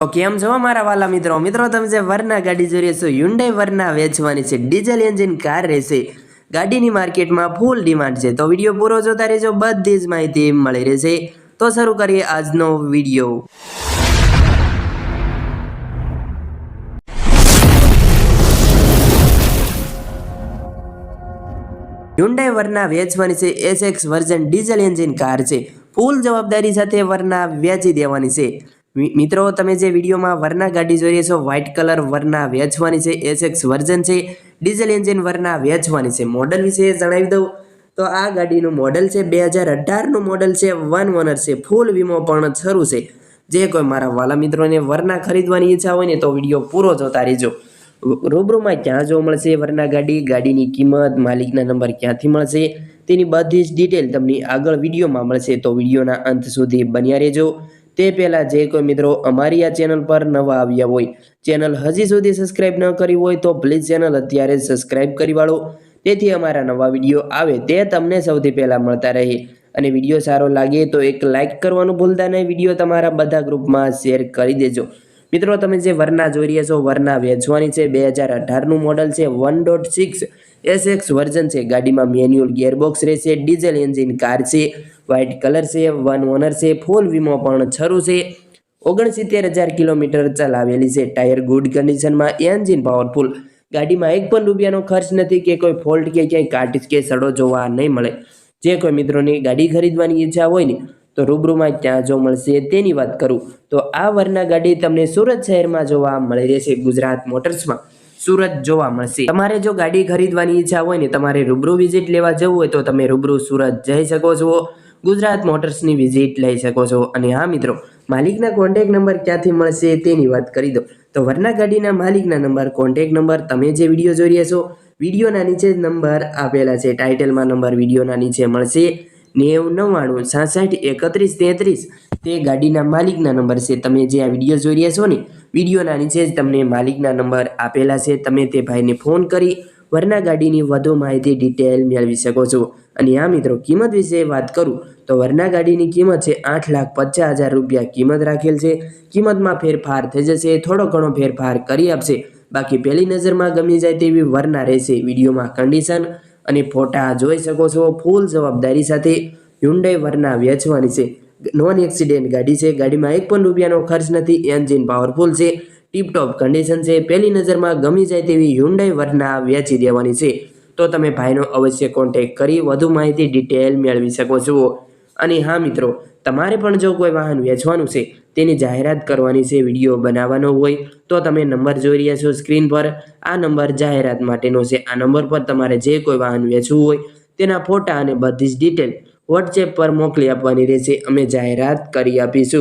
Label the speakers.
Speaker 1: તો કેમ છો મારા વાલા મિત્રો? મિત્રો, તમે જે વરના ગાડી જોઈ રહ્યા છો યુન્ડાઈ વરના વેચવાની છે ડીઝલ એન્જિન કાર રહેશે. ગાડીની માર્કેટમાં ફૂલ ડિમાન્ડ છે. તો વીડિયો પૂરો જોતા રહેજો, બધી જ માહિતી મળી રહેશે. તો શરૂ કરીએ આજનો વીડિયો. હ્યુન્ડાઈ વરના વેચવાની છે SX version diesel engine car છે. ફૂલ જવાબદારી સાથે વરના વેચી દેવાની છે. મિત્રો, તમે જે વિડીયોમાં વરના ગાડી જોઈ રહ્યા છો, વ્હાઇટ કલર વરના વેચવાની છે, એસએક્સ વર્ઝન છે, ડીઝલ એન્જિન વરના વેચવાની છે, મોડલ વિશે જણાવી દઉં. તો આ ગાડીનું મોડલ છે, બે હજાર અઢારનું મોડલ છે, વન ઓનર છે, ફૂલ વીમો પણ શરૂ છે. જે કોઈ મારા વાલા મિત્રોને વરના ખરીદવાની ઈચ્છા હોય ને, તો વીડિયો પૂરો જોતા રહેજો. રૂબરૂમાં ક્યાં જોવા મળશે વરના ગાડી? ગાડીની કિંમત, માલિકના નંબર ક્યાંથી મળશે? તેની બધી જ ડિટેલ તમને આગળ વિડીયોમાં મળશે. તો વિડીયોના અંત સુધી બન્યા રહેજો. તે પહેલાં જે કોઈ મિત્રો અમારી આ ચેનલ પર નવા આવ્યા હોય ચેનલ હજી સુધી સબસ્ક્રાઇબ ન કરી હોય તો પ્લીઝ ચેનલ અત્યારે સબસ્ક્રાઇબ કરી વાળો. તેથી અમારા નવા વીડિયો આવે તે તમને સૌથી પહેલાં મળતા રહે. અને વીડિયો સારો લાગે તો એક લાઇક કરવાનું ભૂલતા નહીં. વીડિયો તમારા બધા ગ્રુપમાં શેર કરી દેજો. મિત્રો, તમે જે વરના જોઈ રહ્યા છો, વરના વેચવાની છે, બે હજાર અઢારનું મોડલ છે, one dot six SX version છે. ગાડીમાં મેન્યુઅલ ગિયરબોક્સ રહેશે ડીઝલ એન્જિન કાર છે વ્હાઇટ કલર છે વન ઓનર છે ફૂલ વીમો પણ છરું છે. ઓગણસિત્તેર હજાર કિલોમીટર ચલાવેલી છે ટાયર ગુડ કન્ડિશનમાં એન્જિન પાવરફુલ ગાડીમાં એક પણ રૂપિયાનો ખર્ચ નથી કે કોઈ ફોલ્ટ કે ક્યાંય કાટ કે સડો જોવા નહીં મળે. જે કોઈ મિત્રોની ગાડી ખરીદવાની ઈચ્છા હોય ને તો રૂબરૂમાં ક્યાં જો મળશે તેની વાત કરું. તો આ વરના ગાડી તમને સુરત શહેરમાં જોવા મળી રહેશે ગુજરાત મોટર્સમાં. સુરત જોવા મળશે. તમારે જો ગાડી ખરીદવાની ઈચ્છા હોય ને તમારે રૂબરૂ વિઝિટ લેવા જવું હોય તો તમે રૂબરૂ સુરત જઈ શકો છો. ગુજરાત મોટર્સની વિઝિટ લઈ શકો છો. અને હા મિત્રો, માલિકના કોન્ટેક નંબર ક્યાંથી મળશે તેની વાત કરી દો તો વરના ગાડીના માલિકના નંબર કોન્ટેક નંબર તમે જે વીડિયો જોઈ રહ્યા છો, વિડીયોના નીચે નંબર આપેલા છે. ટાઇટલમાં નંબર વિડીયોના નીચે મળશે. નેવ નવ્વાણું, સાસઠ, એકત્રીસ, તેત્રીસ. તે ગાડીના માલિકના નંબર છે. તમે જે આ વીડિયો જોઈ રહ્યા છો ને, વિડીયોના નીચે જ તમને માલિકના નંબર આપેલા છે. તમે તે ભાઈને ફોન કરી વરના ગાડીની વધુ માહિતી, ડિટેલ મેળવી શકો છો. અને આ મિત્રો, કિંમત વિશે વાત કરું, તો વરના ગાડીની કિંમત છે આઠ લાખ પચાસ હજાર રૂપિયા કિંમત રાખેલ છે. કિંમતમાં ફેરફાર થઈ જશે, થોડો ઘણો ફેરફાર કરી આપશે. બાકી પહેલી નજરમાં ગમી જાય તેવી વરના રહેશે વિડીયોમાં કન્ડિશન અને ફોટા જોઈ શકો છો. ફૂલ જવાબદારી સાથે હ્યુન્ડાઈ વરના વેચવાની છે. નોન એક્સિડન્ટ ગાડી છે. ગાડીમાં એક પણ રૂપિયાનો ખર્ચ નથી. એન્જિન પાવરફુલ છે. ટીપટોપ કન્ડિશન છે. પહેલી નજરમાં ગમી જાય તેવી હ્યુન્ડાઈ વરના વેચી દેવાની છે. તો તમે ભાઈનો અવશ્ય કોન્ટેક કરી વધુ માહિતી ડિટેલ મેળવી શકો છો. અને હા મિત્રો, તમારે પણ જો કોઈ વાહન વેચવાનું છે, તેની જાહેરાત કરવાની છે, વીડિયો બનાવવાનો હોય, તો તમે નંબર જોઈ રહ્યા છો સ્ક્રીન પર. આ નંબર જાહેરાત માટેનો છે. આ નંબર પર તમારે જે કોઈ વાહન વેચવું હોય, તેના ફોટા અને બધી જ ડિટેલ વોટ્સએપ પર મોકલી આપવાની રહેશે. અમે જાહેરાત કરી આપીશું.